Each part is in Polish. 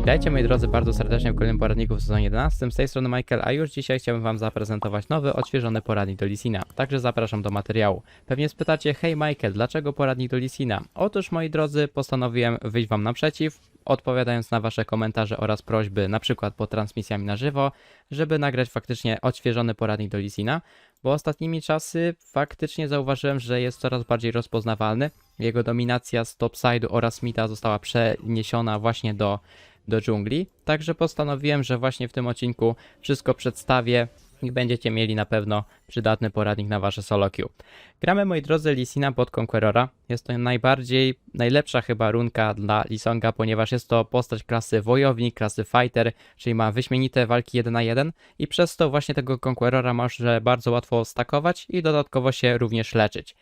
Witajcie moi drodzy bardzo serdecznie w kolejnym poradniku w sezonie 11. Z tej strony Michael, a już dzisiaj chciałbym wam zaprezentować nowy, odświeżony poradnik do Lisina. Także zapraszam do materiału. Pewnie spytacie, hej Michael, dlaczego poradnik do Lisina? Otóż moi drodzy, postanowiłem wyjść wam naprzeciw, odpowiadając na wasze komentarze oraz prośby, na przykład pod transmisjami na żywo, żeby nagrać faktycznie odświeżony poradnik do Lisina, bo ostatnimi czasy faktycznie zauważyłem, że jest coraz bardziej rozpoznawalny. Jego dominacja z topside'u oraz mita została przeniesiona właśnie do do dżungli. Także postanowiłem, że właśnie w tym odcinku wszystko przedstawię i będziecie mieli na pewno przydatny poradnik na wasze solo queue. Gramy, moi drodzy, Lisina pod Conquerora. Jest to najbardziej, najlepsza chyba runka dla Lisonga, ponieważ jest to postać klasy wojownik, klasy fighter, czyli ma wyśmienite walki 1 na 1 i przez to właśnie tego Conquerora może bardzo łatwo stakować i dodatkowo się również leczyć.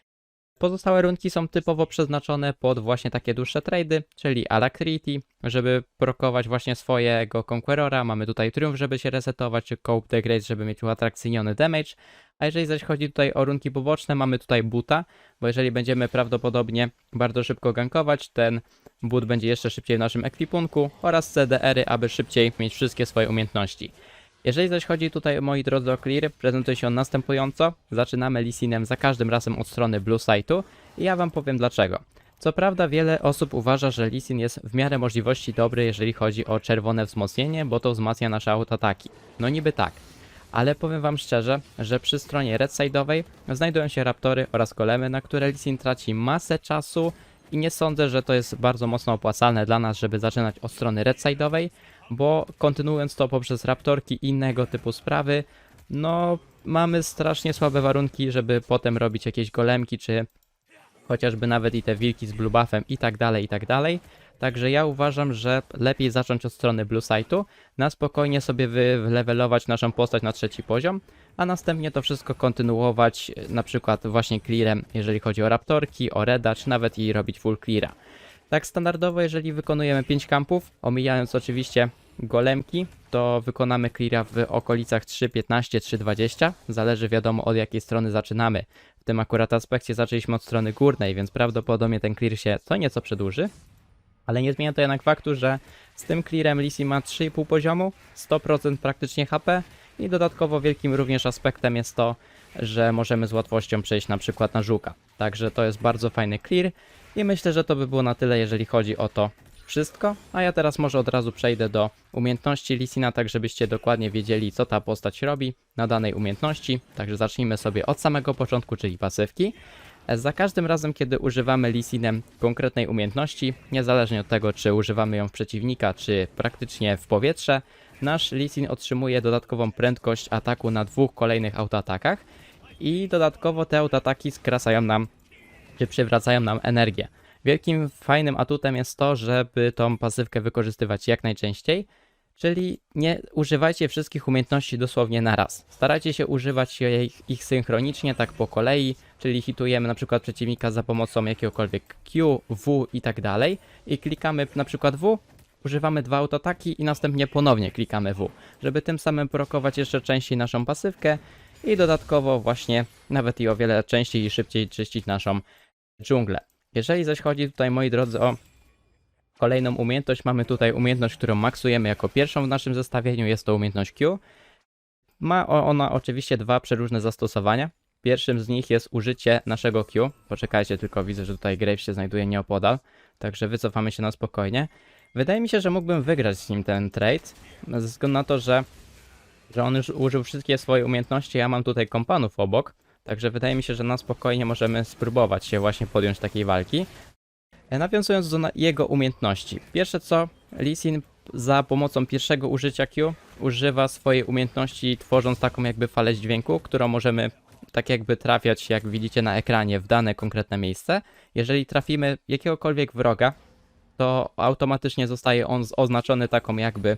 Pozostałe runki są typowo przeznaczone pod właśnie takie dłuższe trady, czyli Alacrity, żeby prokować właśnie swojego Conquerora. Mamy tutaj Triumph, żeby się resetować, czy Cope the żeby mieć uatrakcyjniony damage. A jeżeli zaś chodzi tutaj o runki poboczne, mamy tutaj Buta, bo jeżeli będziemy prawdopodobnie bardzo szybko gankować, ten but będzie jeszcze szybciej w naszym ekwipunku oraz CDR-y, aby szybciej mieć wszystkie swoje umiejętności. Jeżeli zaś chodzi tutaj, moi drodzy, o clear, prezentuje się on następująco. Zaczynamy lisinem za każdym razem od strony blue site'u i ja wam powiem dlaczego. Co prawda wiele osób uważa, że Lisin jest w miarę możliwości dobry, jeżeli chodzi o czerwone wzmocnienie, bo to wzmacnia nasze autoataki. No niby tak. Ale powiem wam szczerze, że przy stronie red side'owej znajdują się raptory oraz golemy, na które Lisin traci masę czasu i nie sądzę, że to jest bardzo mocno opłacalne dla nas, żeby zaczynać od strony red side'owej, bo kontynuując to poprzez raptorki i innego typu sprawy, no mamy strasznie słabe warunki, żeby potem robić jakieś golemki, czy chociażby nawet i te wilki z blue buffem i tak dalej, i tak dalej. Także ja uważam, że lepiej zacząć od strony blue site'u, na spokojnie sobie wy- wylevelować naszą postać na trzeci poziom, a następnie to wszystko kontynuować e, na przykład właśnie clearem, jeżeli chodzi o raptorki, o reda, czy nawet i robić full cleara. Tak standardowo, jeżeli wykonujemy 5 kampów, omijając oczywiście golemki, to wykonamy cleara w okolicach 3.15, 3.20. Zależy wiadomo od jakiej strony zaczynamy. W tym akurat aspekcie zaczęliśmy od strony górnej, więc prawdopodobnie ten clear się co nieco przedłuży. Ale nie zmienia to jednak faktu, że z tym clearem Lisi ma 3,5 poziomu, 100% praktycznie HP i dodatkowo wielkim również aspektem jest to, że możemy z łatwością przejść na przykład na żuka. Także to jest bardzo fajny clear i myślę, że to by było na tyle, jeżeli chodzi o to wszystko. A ja teraz może od razu przejdę do umiejętności Lisina, tak żebyście dokładnie wiedzieli, co ta postać robi na danej umiejętności. Także zacznijmy sobie od samego początku, czyli pasywki. Za każdym razem, kiedy używamy Lisinem konkretnej umiejętności, niezależnie od tego, czy używamy ją w przeciwnika, czy praktycznie w powietrze, nasz Lisin otrzymuje dodatkową prędkość ataku na dwóch kolejnych autoatakach i dodatkowo te autoataki skracają nam, czy przywracają nam energię. Wielkim fajnym atutem jest to, żeby tą pasywkę wykorzystywać jak najczęściej, czyli nie używajcie wszystkich umiejętności dosłownie na raz. Starajcie się używać ich, ich synchronicznie, tak po kolei, czyli hitujemy na przykład przeciwnika za pomocą jakiegokolwiek Q, W i tak dalej i klikamy na przykład W, używamy dwa autoataki i następnie ponownie klikamy W, żeby tym samym prokować jeszcze częściej naszą pasywkę i dodatkowo właśnie nawet i o wiele częściej i szybciej czyścić naszą dżunglę. Jeżeli zaś chodzi tutaj, moi drodzy, o kolejną umiejętność, mamy tutaj umiejętność, którą maksujemy jako pierwszą w naszym zestawieniu, jest to umiejętność Q. Ma ona oczywiście dwa przeróżne zastosowania. Pierwszym z nich jest użycie naszego Q. Poczekajcie, tylko widzę, że tutaj Graves się znajduje nieopodal, także wycofamy się na spokojnie. Wydaje mi się, że mógłbym wygrać z nim ten trade, ze względu na to, że, że on już użył wszystkie swoje umiejętności, ja mam tutaj kompanów obok, także wydaje mi się, że na spokojnie możemy spróbować się właśnie podjąć takiej walki. E, Nawiązując do jego umiejętności. Pierwsze co, Lisin za pomocą pierwszego użycia Q używa swojej umiejętności tworząc taką jakby falę dźwięku, którą możemy tak jakby trafiać, jak widzicie na ekranie, w dane konkretne miejsce. Jeżeli trafimy jakiegokolwiek wroga, to automatycznie zostaje on oznaczony taką jakby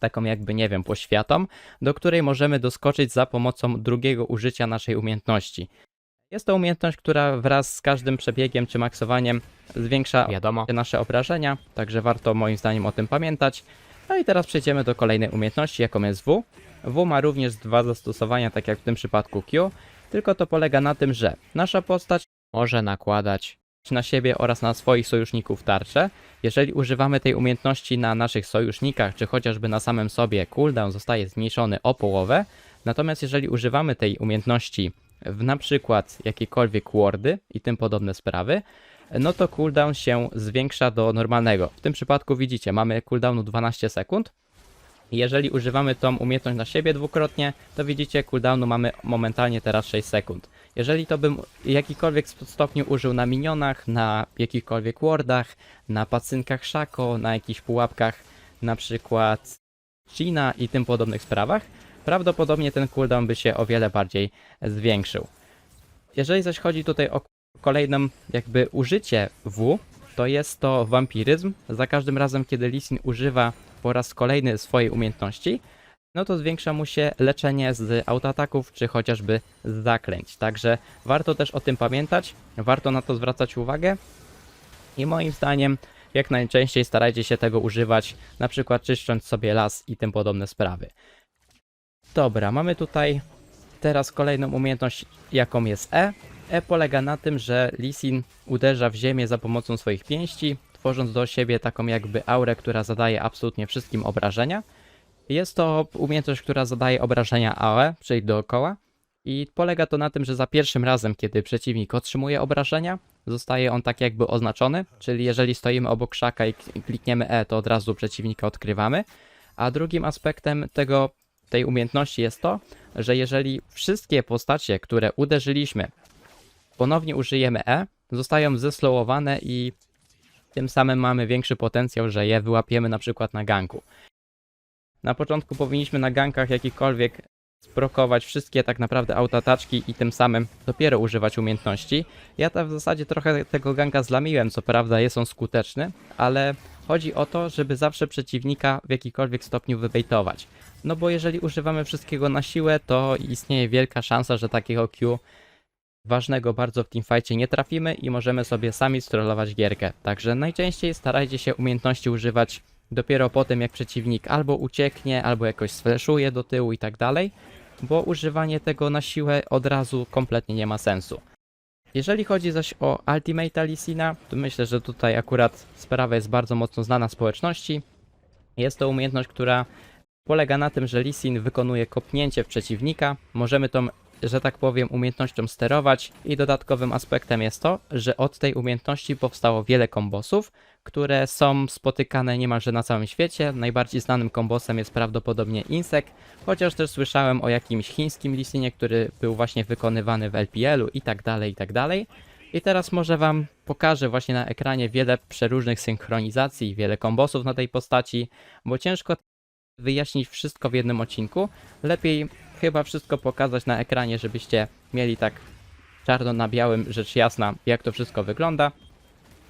taką jakby, nie wiem, poświatą, do której możemy doskoczyć za pomocą drugiego użycia naszej umiejętności. Jest to umiejętność, która wraz z każdym przebiegiem czy maksowaniem zwiększa Wiadomo. nasze obrażenia, także warto moim zdaniem o tym pamiętać. No i teraz przejdziemy do kolejnej umiejętności, jaką jest W. W ma również dwa zastosowania, tak jak w tym przypadku Q, tylko to polega na tym, że nasza postać Może nakładać na siebie oraz na swoich sojuszników tarczę. Jeżeli używamy tej umiejętności na naszych sojusznikach, czy chociażby na samym sobie, cooldown zostaje zmniejszony o połowę. Natomiast jeżeli używamy tej umiejętności w na przykład jakiekolwiek wardy i tym podobne sprawy, no to cooldown się zwiększa do normalnego. W tym przypadku widzicie, mamy cooldownu 12 sekund. Jeżeli używamy tą umiejętność na siebie dwukrotnie, to widzicie cooldownu mamy momentalnie teraz 6 sekund. Jeżeli to bym jakikolwiek stopniu użył na minionach, na jakichkolwiek wardach, na pacynkach Shako, na jakichś pułapkach, na przykład China i tym podobnych sprawach, prawdopodobnie ten cooldown by się o wiele bardziej zwiększył. Jeżeli zaś chodzi tutaj o kolejną jakby użycie W, to jest to wampiryzm. Za każdym razem, kiedy Lisin używa po raz kolejny swojej umiejętności, no to zwiększa mu się leczenie z autoataków, czy chociażby z zaklęć. Także warto też o tym pamiętać, warto na to zwracać uwagę i moim zdaniem jak najczęściej starajcie się tego używać, na przykład czyszcząc sobie las i tym podobne sprawy. Dobra, mamy tutaj teraz kolejną umiejętność, jaką jest E. E polega na tym, że Lisin uderza w ziemię za pomocą swoich pięści, tworząc do siebie taką jakby aurę, która zadaje absolutnie wszystkim obrażenia. Jest to umiejętność, która zadaje obrażenia AOE, czyli dookoła. I polega to na tym, że za pierwszym razem, kiedy przeciwnik otrzymuje obrażenia, zostaje on tak jakby oznaczony, czyli jeżeli stoimy obok szaka i klikniemy E, to od razu przeciwnika odkrywamy. A drugim aspektem tego, tej umiejętności jest to, że jeżeli wszystkie postacie, które uderzyliśmy, ponownie użyjemy E, zostają zeslowowane i tym samym mamy większy potencjał, że je wyłapiemy na przykład na ganku. Na początku powinniśmy na gankach jakikolwiek sprokować wszystkie tak naprawdę autoataczki i tym samym dopiero używać umiejętności. Ja tam w zasadzie trochę tego ganka zlamiłem, co prawda jest on skuteczny, ale chodzi o to, żeby zawsze przeciwnika w jakikolwiek stopniu wybejtować. No bo jeżeli używamy wszystkiego na siłę, to istnieje wielka szansa, że takiego Q ważnego bardzo w teamfightie nie trafimy i możemy sobie sami strollować gierkę. Także najczęściej starajcie się umiejętności używać dopiero po tym, jak przeciwnik albo ucieknie, albo jakoś sfleszuje do tyłu i tak dalej, bo używanie tego na siłę od razu kompletnie nie ma sensu. Jeżeli chodzi zaś o Ultimate Lisina, to myślę, że tutaj akurat sprawa jest bardzo mocno znana społeczności. Jest to umiejętność, która polega na tym, że Lisin wykonuje kopnięcie w przeciwnika. Możemy tą, że tak powiem, umiejętnością sterować i dodatkowym aspektem jest to, że od tej umiejętności powstało wiele kombosów, które są spotykane niemalże na całym świecie. Najbardziej znanym kombosem jest prawdopodobnie Insek, chociaż też słyszałem o jakimś chińskim Lisinie, który był właśnie wykonywany w LPL-u i tak dalej, i tak dalej. I teraz może wam pokażę właśnie na ekranie wiele przeróżnych synchronizacji, wiele kombosów na tej postaci, bo ciężko wyjaśnić wszystko w jednym odcinku. Lepiej chyba wszystko pokazać na ekranie, żebyście mieli tak czarno na białym, rzecz jasna, jak to wszystko wygląda.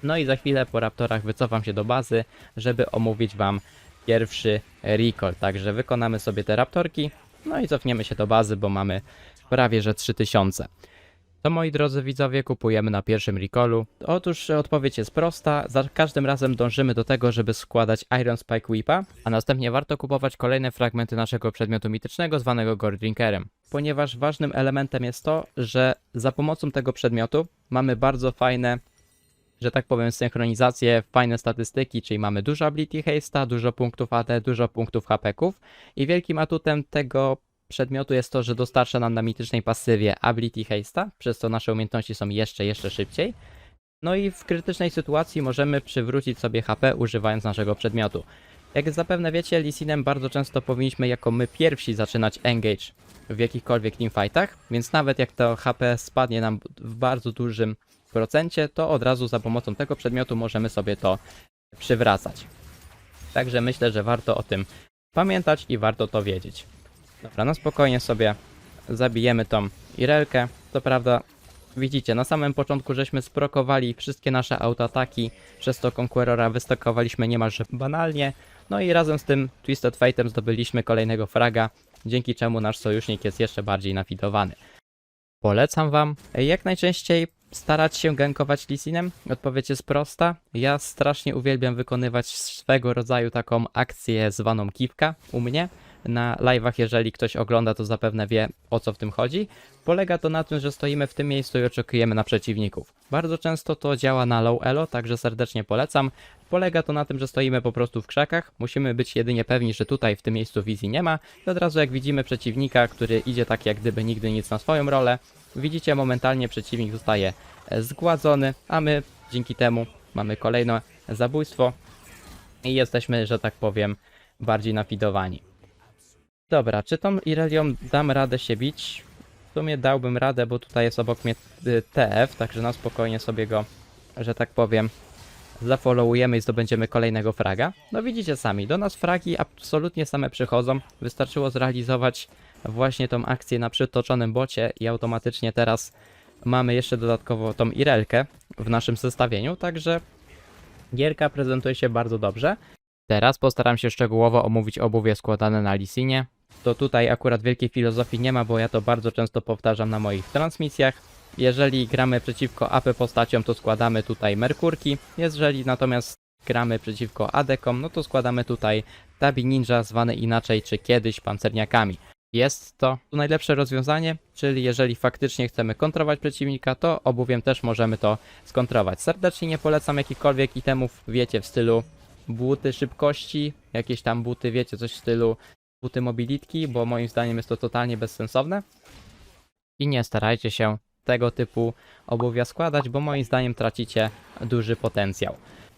No i za chwilę po raptorach wycofam się do bazy, żeby omówić wam pierwszy recall. Także wykonamy sobie te raptorki, no i cofniemy się do bazy, bo mamy prawie że 3000. To moi drodzy widzowie, kupujemy na pierwszym recallu. Otóż odpowiedź jest prosta. Za każdym razem dążymy do tego, żeby składać Iron Spike Whipa, a następnie warto kupować kolejne fragmenty naszego przedmiotu mitycznego zwanego Gore Drinkerem. Ponieważ ważnym elementem jest to, że za pomocą tego przedmiotu mamy bardzo fajne że tak powiem, synchronizację, fajne statystyki, czyli mamy dużo ability haste'a, dużo punktów AD, dużo punktów HP-ków i wielkim atutem tego przedmiotu jest to, że dostarcza nam na mitycznej pasywie ability haste'a, przez co nasze umiejętności są jeszcze, jeszcze szybciej. No i w krytycznej sytuacji możemy przywrócić sobie HP używając naszego przedmiotu. Jak zapewne wiecie, Lisinem bardzo często powinniśmy jako my pierwsi zaczynać engage w jakichkolwiek teamfightach, więc nawet jak to HP spadnie nam w bardzo dużym procencie, to od razu za pomocą tego przedmiotu możemy sobie to przywracać. Także myślę, że warto o tym pamiętać i warto to wiedzieć. Dobra, no spokojnie sobie zabijemy tą Irelkę. To prawda, widzicie, na samym początku żeśmy sprokowali wszystkie nasze autoataki, przez to Conquerora wystokowaliśmy niemalże banalnie, no i razem z tym Twisted Fate'em zdobyliśmy kolejnego fraga, dzięki czemu nasz sojusznik jest jeszcze bardziej nafidowany. Polecam wam jak najczęściej starać się gankować Lisinem? Odpowiedź jest prosta. Ja strasznie uwielbiam wykonywać swego rodzaju taką akcję zwaną kiwka u mnie, na live'ach, jeżeli ktoś ogląda, to zapewne wie o co w tym chodzi. Polega to na tym, że stoimy w tym miejscu i oczekujemy na przeciwników. Bardzo często to działa na low elo, także serdecznie polecam. Polega to na tym, że stoimy po prostu w krzakach. Musimy być jedynie pewni, że tutaj w tym miejscu wizji nie ma. I od razu jak widzimy przeciwnika, który idzie tak jak gdyby nigdy nic na swoją rolę, widzicie momentalnie przeciwnik zostaje e, zgładzony, a my dzięki temu mamy kolejne zabójstwo i jesteśmy, że tak powiem, bardziej nafidowani. Dobra, czy tą Irelią dam radę się bić? W sumie dałbym radę, bo tutaj jest obok mnie y, TF, także na spokojnie sobie go, że tak powiem, zafollowujemy i zdobędziemy kolejnego fraga. No widzicie sami, do nas fragi absolutnie same przychodzą. Wystarczyło zrealizować właśnie tą akcję na przytoczonym bocie i automatycznie teraz mamy jeszcze dodatkowo tą Irelkę w naszym zestawieniu, także gierka prezentuje się bardzo dobrze. Teraz postaram się szczegółowo omówić obuwie składane na Lisinie. To tutaj akurat wielkiej filozofii nie ma, bo ja to bardzo często powtarzam na moich transmisjach. Jeżeli gramy przeciwko AP postaciom, to składamy tutaj Merkurki. Jeżeli natomiast gramy przeciwko Adekom, no to składamy tutaj Tabi Ninja, zwane inaczej czy kiedyś pancerniakami. Jest to najlepsze rozwiązanie, czyli jeżeli faktycznie chcemy kontrować przeciwnika, to obuwiem też możemy to skontrować. Serdecznie nie polecam jakichkolwiek itemów, wiecie, w stylu buty szybkości, jakieś tam buty, wiecie, coś w stylu buty mobilitki, bo moim zdaniem jest to totalnie bezsensowne. I nie starajcie się tego typu obuwia składać, bo moim zdaniem tracicie duży potencjał.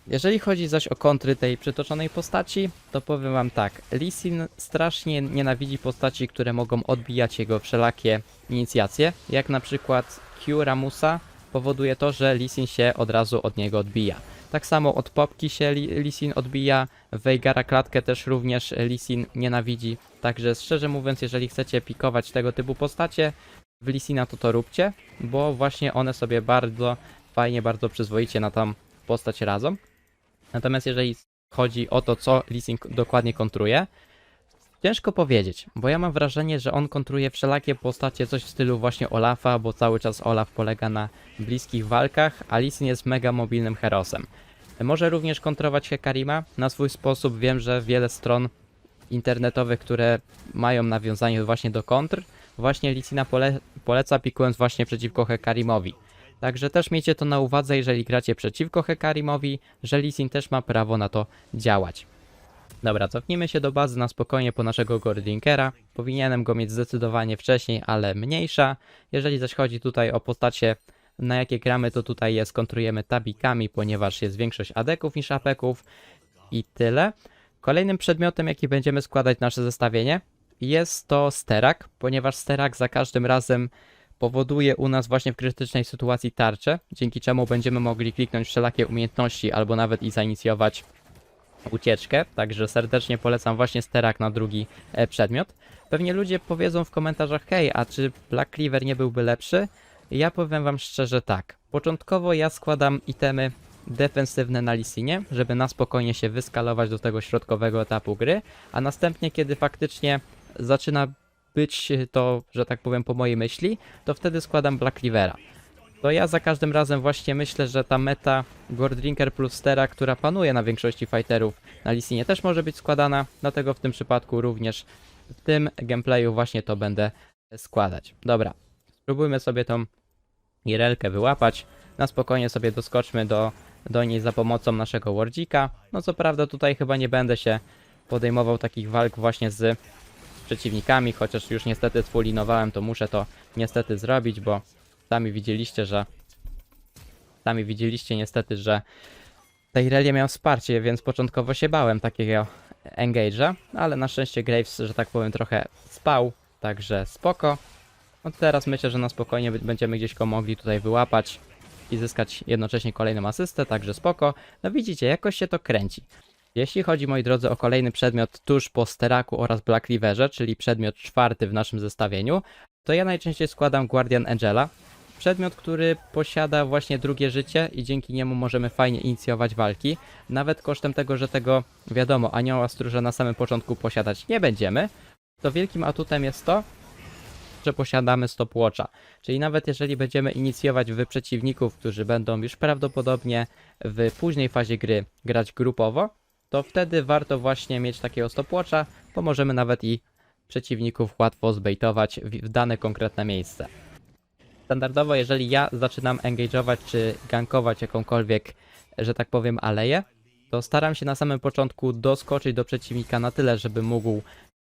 Jeżeli chodzi zaś o kontry tej przytoczonej postaci, to powiem wam tak. Lee Sin strasznie nienawidzi postaci, które mogą odbijać jego wszelakie inicjacje, jak na przykład Q Ramusa powoduje to, że Lee Sin się od razu od niego odbija. Tak samo od Popki się Li- Lee Sin odbija, Veigara klatkę też również Lee Sin nienawidzi. Także szczerze mówiąc, jeżeli chcecie pikować tego typu postacie, w Lee Sina to to róbcie, bo właśnie one sobie bardzo fajnie, bardzo przyzwoicie na tą postać radzą. Natomiast jeżeli chodzi o to, co Lee Sin dokładnie kontruje, ciężko powiedzieć, bo ja mam wrażenie, że on kontruje wszelakie postacie, coś w stylu właśnie Olafa, bo cały czas Olaf polega na bliskich walkach, a Lee jest mega mobilnym herosem. Może również kontrować Hekarima na swój sposób. Wiem, że wiele stron internetowych, które mają nawiązanie właśnie do kontr, właśnie Licina pole poleca pikując właśnie przeciwko Hekarimowi. Także też miejcie to na uwadze, jeżeli gracie przeciwko Hekarimowi, że Lisin też ma prawo na to działać. Dobra, cofnijmy się do bazy na spokojnie po naszego Gordinkera. Powinienem go mieć zdecydowanie wcześniej, ale mniejsza. Jeżeli zaś chodzi tutaj o postacie, na jakie gramy, to tutaj je skontrujemy tabikami, ponieważ jest większość adeków niż apeków i tyle. Kolejnym przedmiotem, jaki będziemy składać nasze zestawienie, jest to sterak, ponieważ sterak za każdym razem powoduje u nas właśnie w krytycznej sytuacji tarczę, dzięki czemu będziemy mogli kliknąć wszelakie umiejętności albo nawet i zainicjować ucieczkę, także serdecznie polecam właśnie sterak na drugi e, przedmiot. Pewnie ludzie powiedzą w komentarzach, hej, a czy Black Cleaver nie byłby lepszy? Ja powiem wam szczerze tak. Początkowo ja składam itemy defensywne na Lisinie, żeby na spokojnie się wyskalować do tego środkowego etapu gry, a następnie kiedy faktycznie zaczyna być to, że tak powiem po mojej myśli, to wtedy składam Black Cleavera. To ja za każdym razem właśnie myślę, że ta meta Gordrinker plus Stera, która panuje na większości fighterów na Lisinie też może być składana, dlatego w tym przypadku również w tym gameplayu właśnie to będę składać. Dobra, spróbujmy sobie tą Irelkę wyłapać. Na spokojnie sobie doskoczmy do, do niej za pomocą naszego Wardzika. No co prawda tutaj chyba nie będę się podejmował takich walk właśnie z przeciwnikami, chociaż już niestety sfulinowałem, to muszę to niestety zrobić, bo sami widzieliście, że sami widzieliście niestety, że ta Irelia miał wsparcie, więc początkowo się bałem takiego engage'a, ale na szczęście Graves, że tak powiem, trochę spał, także spoko. No teraz myślę, że na spokojnie będziemy gdzieś go mogli tutaj wyłapać i zyskać jednocześnie kolejną asystę, także spoko. No widzicie, jakoś się to kręci. Jeśli chodzi, moi drodzy, o kolejny przedmiot tuż po Steraku oraz Black Riverze, czyli przedmiot czwarty w naszym zestawieniu, to ja najczęściej składam Guardian Angela. Przedmiot, który posiada właśnie drugie życie i dzięki niemu możemy fajnie inicjować walki. Nawet kosztem tego, że tego, wiadomo, anioła stróża na samym początku posiadać nie będziemy, to wielkim atutem jest to, że posiadamy stopwatcha. Czyli nawet jeżeli będziemy inicjować w przeciwników, którzy będą już prawdopodobnie w późnej fazie gry grać grupowo, to wtedy warto właśnie mieć takiego stopwatcha, bo możemy nawet i przeciwników łatwo zbejtować w dane konkretne miejsce. Standardowo, jeżeli ja zaczynam engage'ować czy gankować jakąkolwiek, że tak powiem, aleję, to staram się na samym początku doskoczyć do przeciwnika na tyle, żeby mógł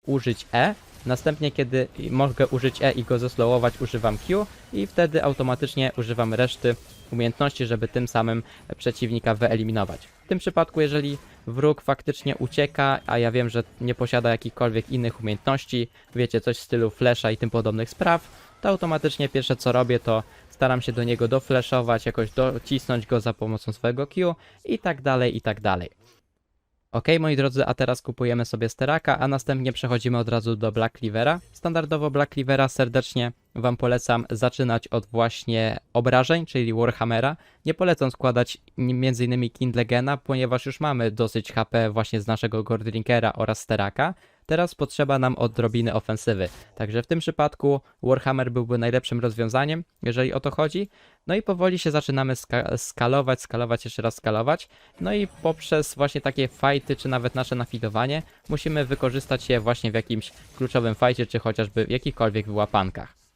użyć E. Następnie, kiedy mogę użyć E i go zeslowować, używam Q i wtedy automatycznie używam reszty umiejętności, żeby tym samym przeciwnika wyeliminować. W tym przypadku, jeżeli wróg faktycznie ucieka, a ja wiem, że nie posiada jakichkolwiek innych umiejętności, wiecie, coś w stylu flasha i tym podobnych spraw, to automatycznie pierwsze co robię, to staram się do niego doflashować, jakoś docisnąć go za pomocą swojego Q i tak dalej, i tak dalej. Ok, moi drodzy, a teraz kupujemy sobie steraka, a następnie przechodzimy od razu do Black Cleavera. Standardowo Black Cleavera serdecznie Wam polecam zaczynać od właśnie obrażeń, czyli Warhammera. Nie polecam składać m.in. Kindlegena, ponieważ już mamy dosyć HP właśnie z naszego Gordrinkera oraz steraka. Teraz potrzeba nam odrobiny ofensywy. Także w tym przypadku Warhammer byłby najlepszym rozwiązaniem, jeżeli o to chodzi. No i powoli się zaczynamy ska skalować, skalować, jeszcze raz skalować. No i poprzez właśnie takie fajty, czy nawet nasze nafidowanie, musimy wykorzystać je właśnie w jakimś kluczowym fajcie, czy chociażby w jakichkolwiek wyłapankach.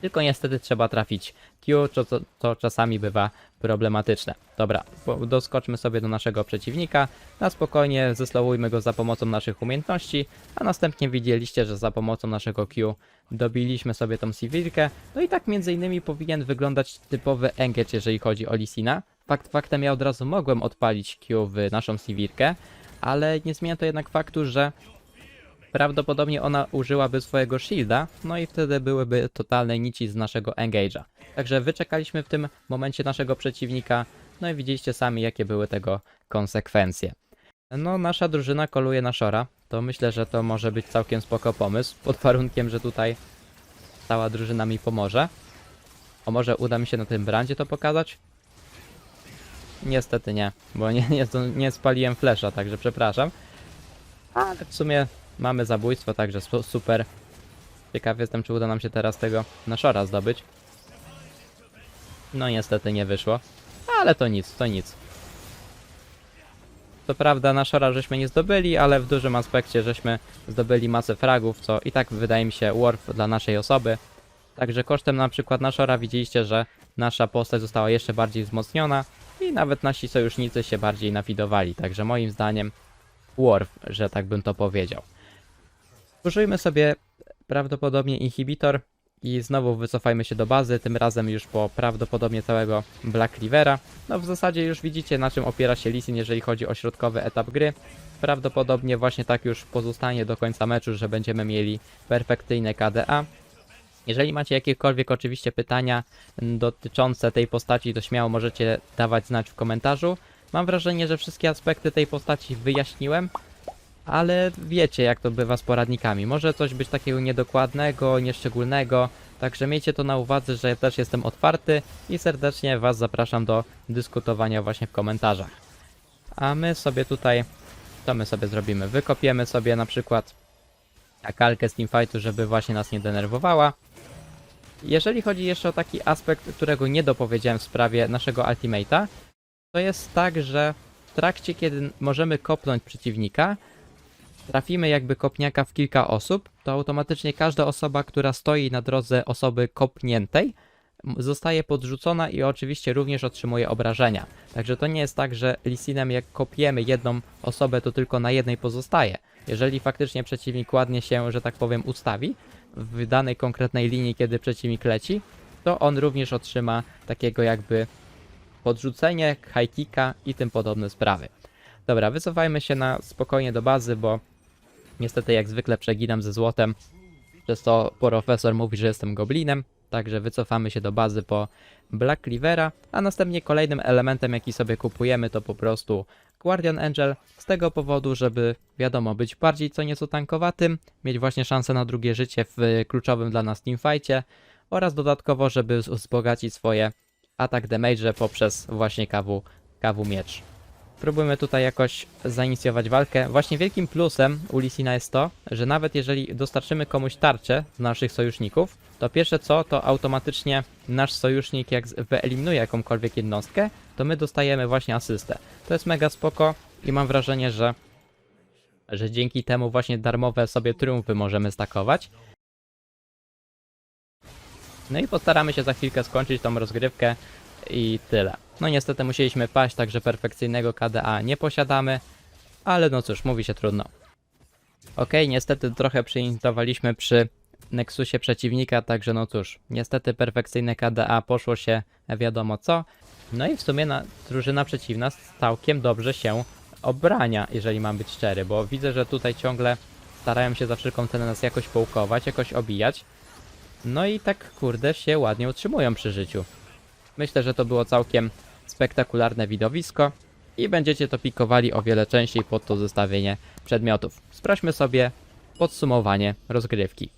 Tylko niestety trzeba trafić Q, co, co, co czasami bywa problematyczne. Dobra, doskoczmy sobie do naszego przeciwnika, na spokojnie zeslowujmy go za pomocą naszych umiejętności, a następnie widzieliście, że za pomocą naszego Q dobiliśmy sobie tą Sivirkę. No i tak między innymi powinien wyglądać typowy engage, jeżeli chodzi o Lisina. Fakt faktem ja od razu mogłem odpalić Q w naszą Sivirkę, ale nie zmienia to jednak faktu, że prawdopodobnie ona użyłaby swojego shielda, no i wtedy byłyby totalne nici z naszego engage'a. Także wyczekaliśmy w tym momencie naszego przeciwnika, no i widzieliście sami jakie były tego konsekwencje. No, nasza drużyna koluje na Shora, to myślę, że to może być całkiem spoko pomysł, pod warunkiem, że tutaj cała drużyna mi pomoże. O, może uda mi się na tym brandzie to pokazać? Niestety nie, bo nie, nie, nie spaliłem flesza, także przepraszam. Ale w sumie mamy zabójstwo, także su- super. Ciekaw jestem, czy uda nam się teraz tego naszora zdobyć. No niestety nie wyszło. Ale to nic, to nic. To prawda, naszora żeśmy nie zdobyli, ale w dużym aspekcie żeśmy zdobyli masę fragów, co i tak wydaje mi się warp dla naszej osoby. Także kosztem na przykład naszora widzieliście, że nasza postać została jeszcze bardziej wzmocniona i nawet nasi sojusznicy się bardziej nafidowali. Także moim zdaniem warp, że tak bym to powiedział. Użyjmy sobie prawdopodobnie inhibitor i znowu wycofajmy się do bazy, tym razem już po prawdopodobnie całego Black Rivera. No w zasadzie już widzicie na czym opiera się Lisin, jeżeli chodzi o środkowy etap gry. Prawdopodobnie właśnie tak już pozostanie do końca meczu, że będziemy mieli perfekcyjne KDA. Jeżeli macie jakiekolwiek oczywiście pytania dotyczące tej postaci, to śmiało możecie dawać znać w komentarzu. Mam wrażenie, że wszystkie aspekty tej postaci wyjaśniłem, ale wiecie jak to bywa z poradnikami. Może coś być takiego niedokładnego, nieszczególnego, także miejcie to na uwadze, że ja też jestem otwarty i serdecznie Was zapraszam do dyskutowania właśnie w komentarzach. A my sobie tutaj, co my sobie zrobimy? Wykopiemy sobie na przykład kalkę z teamfightu, żeby właśnie nas nie denerwowała. Jeżeli chodzi jeszcze o taki aspekt, którego nie dopowiedziałem w sprawie naszego ultimate'a, to jest tak, że w trakcie, kiedy możemy kopnąć przeciwnika, trafimy jakby kopniaka w kilka osób, to automatycznie każda osoba, która stoi na drodze osoby kopniętej, zostaje podrzucona i oczywiście również otrzymuje obrażenia. Także to nie jest tak, że Lisinem jak kopiemy jedną osobę, to tylko na jednej pozostaje. Jeżeli faktycznie przeciwnik ładnie się, że tak powiem, ustawi w danej konkretnej linii, kiedy przeciwnik leci, to on również otrzyma takiego jakby podrzucenie, high kicka i tym podobne sprawy. Dobra, wycofajmy się na spokojnie do bazy, bo niestety jak zwykle przeginam ze złotem, przez to profesor mówi, że jestem goblinem, także wycofamy się do bazy po Black Cleavera, a następnie kolejnym elementem, jaki sobie kupujemy, to po prostu Guardian Angel, z tego powodu, żeby, wiadomo, być bardziej co nieco tankowatym, mieć właśnie szansę na drugie życie w kluczowym dla nas teamfightie oraz dodatkowo, żeby wzbogacić swoje atak damage poprzez właśnie kawu, kawu miecz. Próbujmy tutaj jakoś zainicjować walkę. Właśnie wielkim plusem u Lisina jest to, że nawet jeżeli dostarczymy komuś tarczę z naszych sojuszników, to pierwsze co, to automatycznie nasz sojusznik jak wyeliminuje jakąkolwiek jednostkę, to my dostajemy właśnie asystę. To jest mega spoko i mam wrażenie, że że dzięki temu właśnie darmowe sobie triumfy możemy stakować. No i postaramy się za chwilkę skończyć tą rozgrywkę i tyle. No niestety musieliśmy paść, także perfekcyjnego KDA nie posiadamy, ale no cóż, mówi się trudno. Okej, niestety trochę przyinstalowaliśmy przy Nexusie przeciwnika, także no cóż, niestety perfekcyjne KDA poszło się wiadomo co. No i w sumie na, drużyna przeciwna całkiem dobrze się obrania, jeżeli mam być szczery, bo widzę, że tutaj ciągle starają się za wszelką cenę nas jakoś połkować, jakoś obijać. No i tak kurde się ładnie utrzymują przy życiu. Myślę, że to było całkiem spektakularne widowisko i będziecie to pikowali o wiele częściej pod to zestawienie przedmiotów. Sprawdźmy sobie podsumowanie rozgrywki.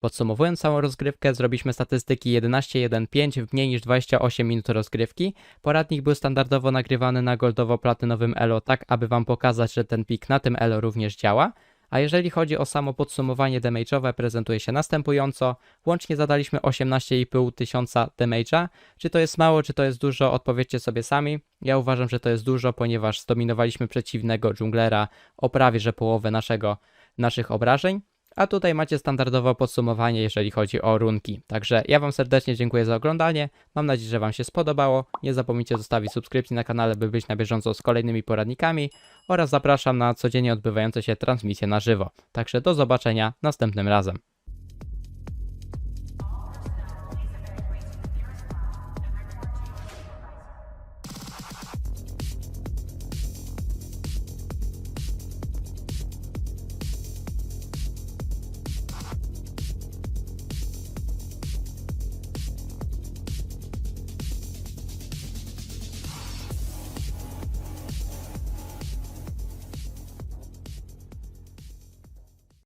Podsumowując całą rozgrywkę, zrobiliśmy statystyki 11.1.5 w mniej niż 28 minut rozgrywki. Poradnik był standardowo nagrywany na goldowo-platynowym Elo, tak aby Wam pokazać, że ten pik na tym Elo również działa. A jeżeli chodzi o samo podsumowanie damage'owe, prezentuje się następująco. Łącznie zadaliśmy 18,5 tysiąca damage'a. Czy to jest mało, czy to jest dużo, odpowiedzcie sobie sami. Ja uważam, że to jest dużo, ponieważ zdominowaliśmy przeciwnego dżunglera o prawie że połowę naszego, naszych obrażeń. A tutaj macie standardowe podsumowanie, jeżeli chodzi o runki. Także ja Wam serdecznie dziękuję za oglądanie. Mam nadzieję, że Wam się spodobało. Nie zapomnijcie zostawić subskrypcji na kanale, by być na bieżąco z kolejnymi poradnikami. Oraz zapraszam na codziennie odbywające się transmisje na żywo. Także do zobaczenia następnym razem.